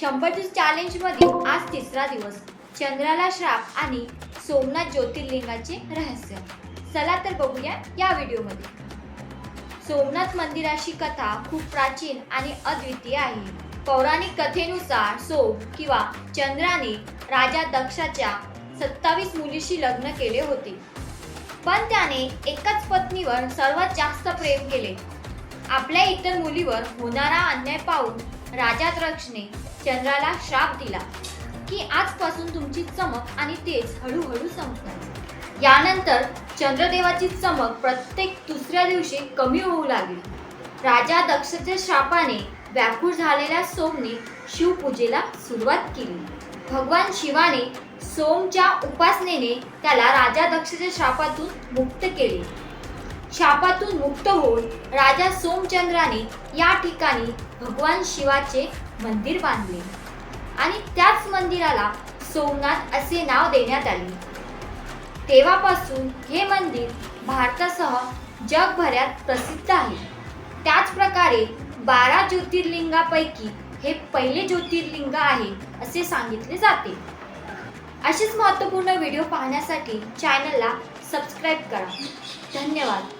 शंभर दिवस चॅलेंजमध्ये आज तिसरा दिवस. चंद्राला श्राप आणि सोमनाथ ज्योतिर्लिंगाचे रहस्य. चला तर बघूया या व्हिडिओमध्ये. सोमनाथ मंदिराची कथा खूप प्राचीन आणि अद्वितीय आहे. पौराणिक कथेनुसार सोम किंवा चंद्राने राजा दक्षाच्या सत्तावीस मुलीशी लग्न केले होते. पण त्याने एकाच पत्नीवर सर्वात जास्त प्रेम केले. आपल्या इतर मुलीवर होणारा अन्याय पाहून राजा द्रक्षने चंद्राला श्राप दिला की आजपासून तुमची चमक आणि तेज हळूहळू संपणार यानंतर चंद्रदेवाची चमक प्रत्येक दुसऱ्या दिवशी कमी होऊ लागली. राजा दक्षच्या शापाने व्याकुळ झालेल्या सोमने शिवपूजेला सुरुवात केली. भगवान शिवाने सोमच्या उपासनेने त्याला राजा दक्षच्या शापातून मुक्त केले. शापातून मुक्त होऊन राजा सोमचंद्राने या ठिकाणी भगवान शिवाचे मंदिर बांधले. आणि त्याच मंदिराला सोमनाथ असे नाव देण्यात आले. तेव्हापासून हे मंदिर भारतासह जगभरात प्रसिद्ध आहे. त्याच प्रकारे बारा ज्योतिर्लिंगापैकी हे पहिले ज्योतिर्लिंग आहे असे सांगितले जाते. असेच महत्त्वपूर्ण व्हिडिओ पाहण्यासाठी चॅनलला सबस्क्राईब करा. धन्यवाद.